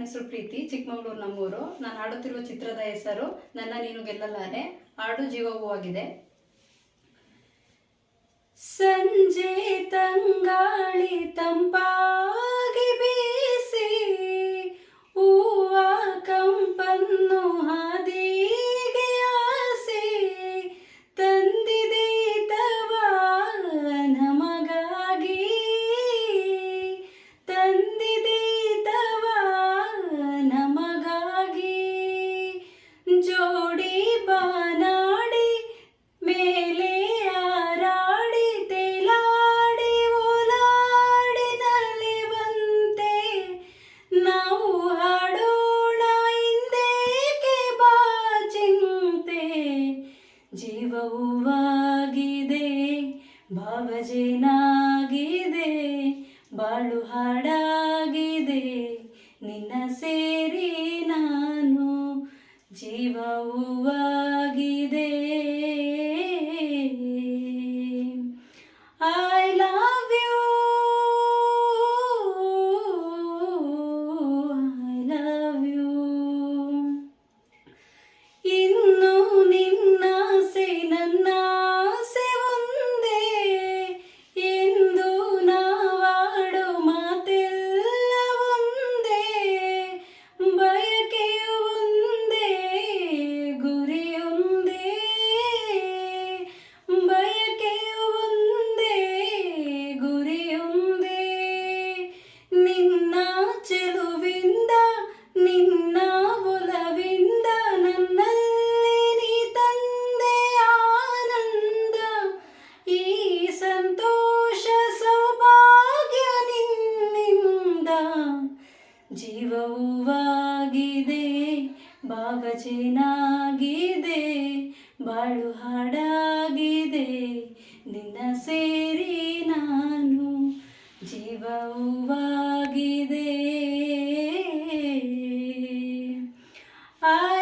ನನ್ನ ಹೆಸರು ಪ್ರೀತಿ, ಚಿಕ್ಕಮಗಳೂರು ನಮ್ಮೂರು. ನಾನು ಆಡುತ್ತಿರುವ ಚಿತ್ರದ ಹೆಸರು ನನ್ನ ನೀನು ಗೆಲ್ಲಲಾರೆ. ಹಾಡು ಜೀವ ಹೂವಾಗಿದೆ ಸಂಜೆ ತಂಗಾಳಿ ತಂಪಾಗಿ ಜೀವವಾಗಿದೆ ಭಾವಜೇನಾಗಿದೆ ಬಾಳು ಹಾಡಾಗಿದೆ ನಿನ್ನ ಸೇರಿ ನಾನು ಜೀವವಾಗಿದೆ ಜೀವವೂವಾಗಿದೆ ಭಾವಚೇನಾಗಿದೆ ಬಾಳು ಹಾಡಾಗಿದೆ ನಿನ್ನ ಸೇರಿ ನಾನು ಜೀವವೂವಾಗಿದೆ ಆ